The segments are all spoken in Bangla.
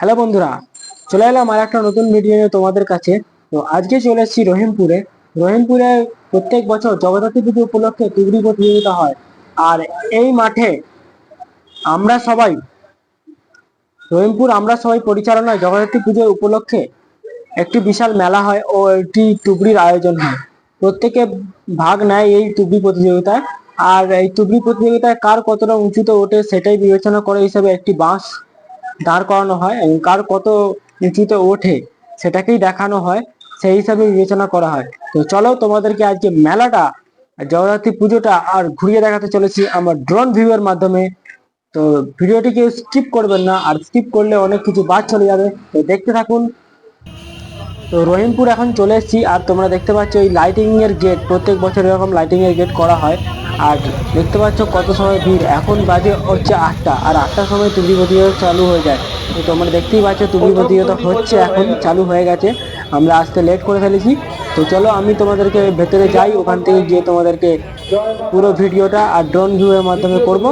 হ্যালো বন্ধুরা, চলে এলাম আর একটা নতুন ভিডিও নিয়ে তোমাদের কাছে। তো আজকে চলে এসেছি রহিমপুরে। রহিমপুরে প্রত্যেক বছর জগদ্ধাত্রী পুজো উপলক্ষে টুগরি প্রতিযোগিতা হয়। আর এই মাঠে আমরা সবাই, রহিমপুর আমরা সবাই পরিচালনায় জগদ্ধাত্রী পুজোর উপলক্ষে একটি বিশাল মেলা হয় ও একটি টুবড়ির আয়োজন হয়। প্রত্যেকে ভাগ নেয় এই টুবড়ি প্রতিযোগিতায়। আর এই টুবড়ি প্রতিযোগিতায় কার কতটা উঁচুতে ওঠে সেটাই বিবেচনা করে হিসেবে একটি বাঁশ দাঁড় করানো হয় এবং কার কত উঁচুতে ওঠে সেটাকেই দেখানো হয়, সেই হিসাবে বিবেচনা করা হয়। তো চলো তোমাদেরকে আজকে মেলাটা, জগদ্ধাত্রী পুজোটা আর ঘুরিয়ে দেখাতে চলেছি আমার ড্রোন ভিউয়ের মাধ্যমে। তো ভিডিওটিকে স্কিপ করবেন না, আর স্কিপ করলে অনেক কিছু বাদ চলে যাবে। তো দেখতে থাকুন। তো রহিমপুর এখন চলে এসেছি, আর তোমরা দেখতে পাচ্ছ এই লাইটিংয়ের গেট প্রত্যেক বছর এরকম লাইটিংয়ের গেট করা হয়। আর দেখতে পাচ্ছ কত সময় ভিড়। এখন বাজে হচ্ছে আটটা আর আটটার সময় তুবি প্রতিযোগিতা চালু হয়ে যায়। তো তোমরা দেখতেই পাচ্ছ তুবি প্রতিযোগিতা হচ্ছে এখন, চালু হয়ে গেছে। আমরা আসতে লেট করে ফেলেছি। তো চলো আমি তোমাদেরকে ভেতরে যাই, ওখান থেকে গিয়ে তোমাদেরকে পুরো ভিডিওটা আর ড্রোন ভিউ এর মাধ্যমে করব।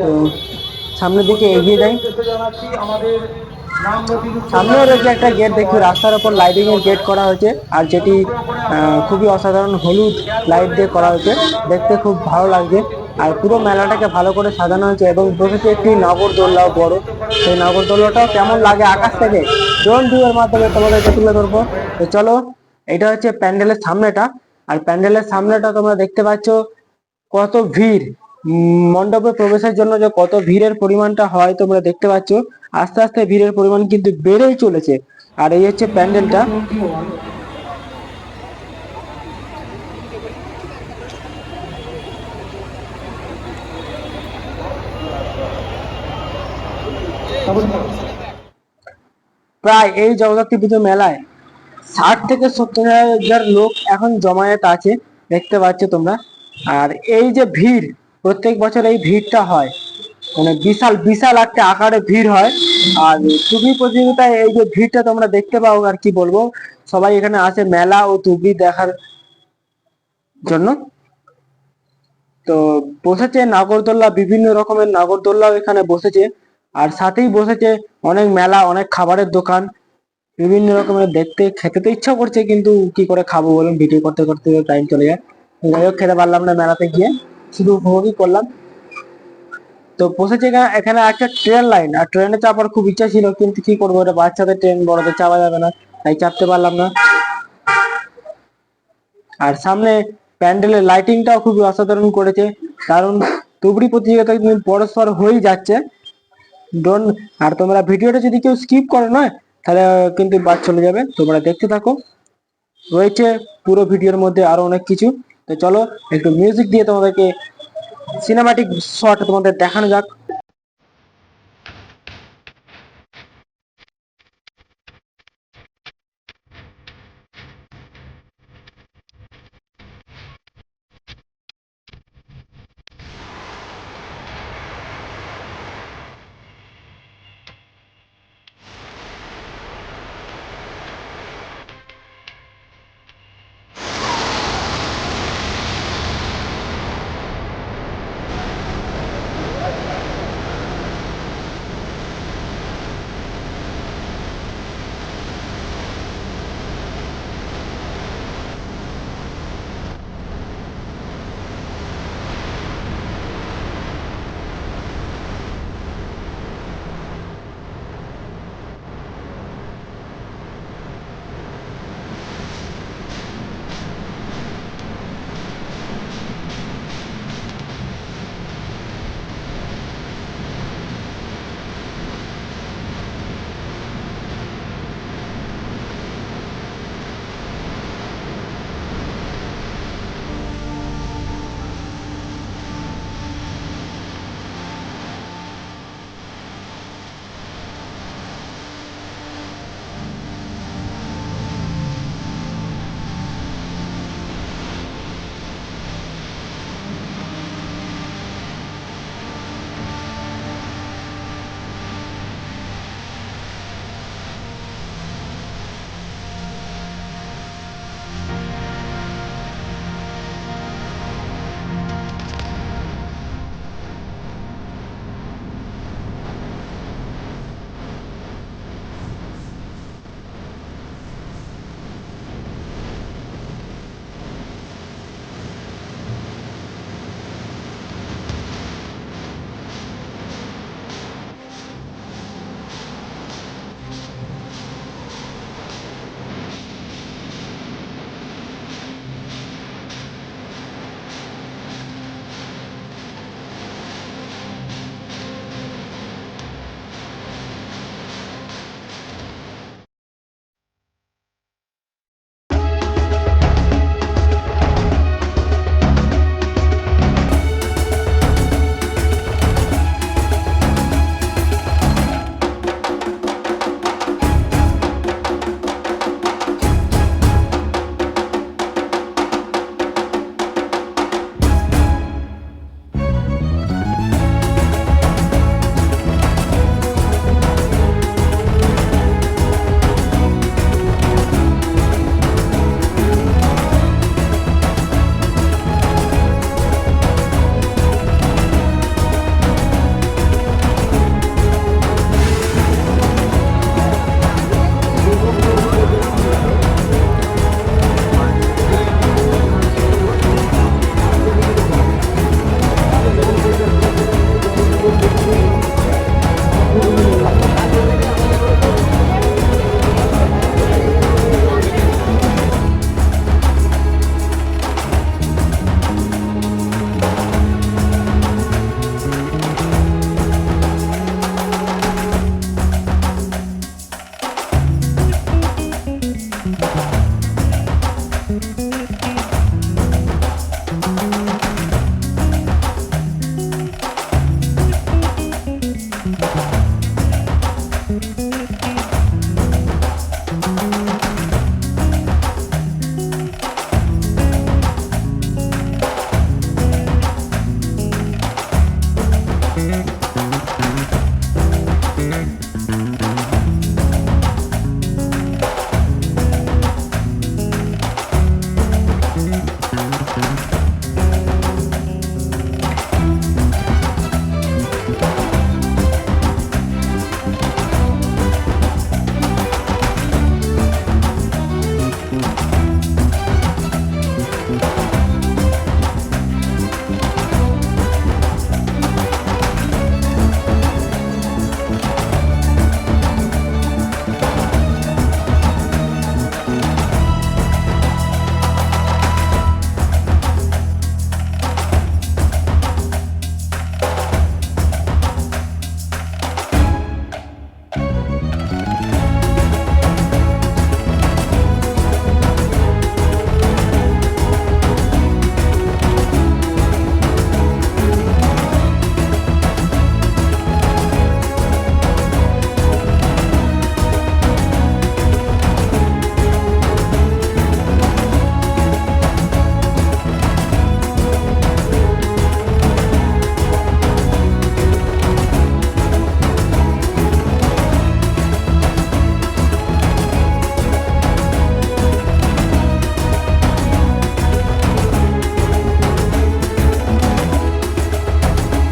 তো সামনের দিকে এগিয়ে যাই। সামনেও রয়েছে একটা গেট দেখি রাস্তার ওপর লাইটিং এর গেট করা হয়েছে, আর যেটি খুবই অসাধারণ হলুদ লাইট দিয়ে করা হয়েছে। দেখতে খুব ভালো লাগছে, আর পুরো মেলাটাকে ভালো করে সাজানো হয়েছে এবং বসেছে একটি নগরদোল্লাও বড়। সেই নগরদোল্লাটাও কেমন লাগে আকাশ থেকে? ড্রোন ভিউয়ের মাধ্যমে তোমাদেরকে তুলে ধরবো। তো চলো, এটা হচ্ছে প্যান্ডেলের সামনেটা, আর প্যান্ডেলের সামনেটা তোমরা দেখতে পাচ্ছ কত ভিড়। মণ্ডপে প্রবেশের জন্য যে কত ভিড়ের পরিমাণটা হয় তোমরা দেখতে পাচ্ছ। আস্তে আস্তে ভিড়ের পরিমাণ কিন্তু বেড়েই চলেছে। আর এই হচ্ছে প্যান্ডেলটা। প্রায় এই জগদ্ধাত্রী পুজো মেলায় ষাট থেকে সত্তর হাজার লোক এখন জমায়েত আছে, দেখতে পাচ্ছ তোমরা। আর এই যে ভিড়, প্রত্যেক বছর এই ভিড়টা হয়। মানে বিশাল বিশাল একটা আকারে ভিড় হয়। আর তুবড়ি প্রতিযোগিতায় এই যে ভিড়টা তোমরা দেখতে পাও, আর কি বলব, সবাই এখানে আসে মেলা ও তুবড়ি দেখার জন্য। তো বসেছে নাগরদোল্লা, বিভিন্ন রকমের নাগরদোল্লাও এখানে বসেছে। আর সাথেই বসেছে অনেক মেলা, অনেক খাবারের দোকান। বিভিন্ন রকমের দেখতে, খেতে তো ইচ্ছা করছে, কিন্তু কি করে খাব বলুন, ভিডিও করতে করতে টাইম চলে যায়। যাই হোক, খেতে পারলাম না মেলাতে গিয়ে। শুধু উপভোগই করলাম। তো এখানে- এখানে একটা ট্রেন লাইন আর ট্রেনে চাপার খুব ইচ্ছা ছিল, কিন্তু কি করব, এটা বাচ্চাদের ট্রেন বড়দের চাপা যাবে না, তাই চাপতে পারলাম না। আর সামনে প্যান্ডেলের লাইটিংটাও খুবই অসাধারণ করেছে, কারণ তুবড়ি প্রতিযোগিতা কিন্তু পরস্পর হয়েই যাচ্ছে। ডোন আর তোমরা ভিডিওটা যদি কেউ স্কিপ করো নয়, তাহলে কিন্তু বাদ চলে যাবে, তোমরা দেখতে থাকো। রয়েছে পুরো ভিডিওর মধ্যে আরও অনেক কিছু। তো চলো, একটু মিউজিক দিয়ে তোমাদেরকে সিনেমাটিক শট তোমাদের দেখানো যাক।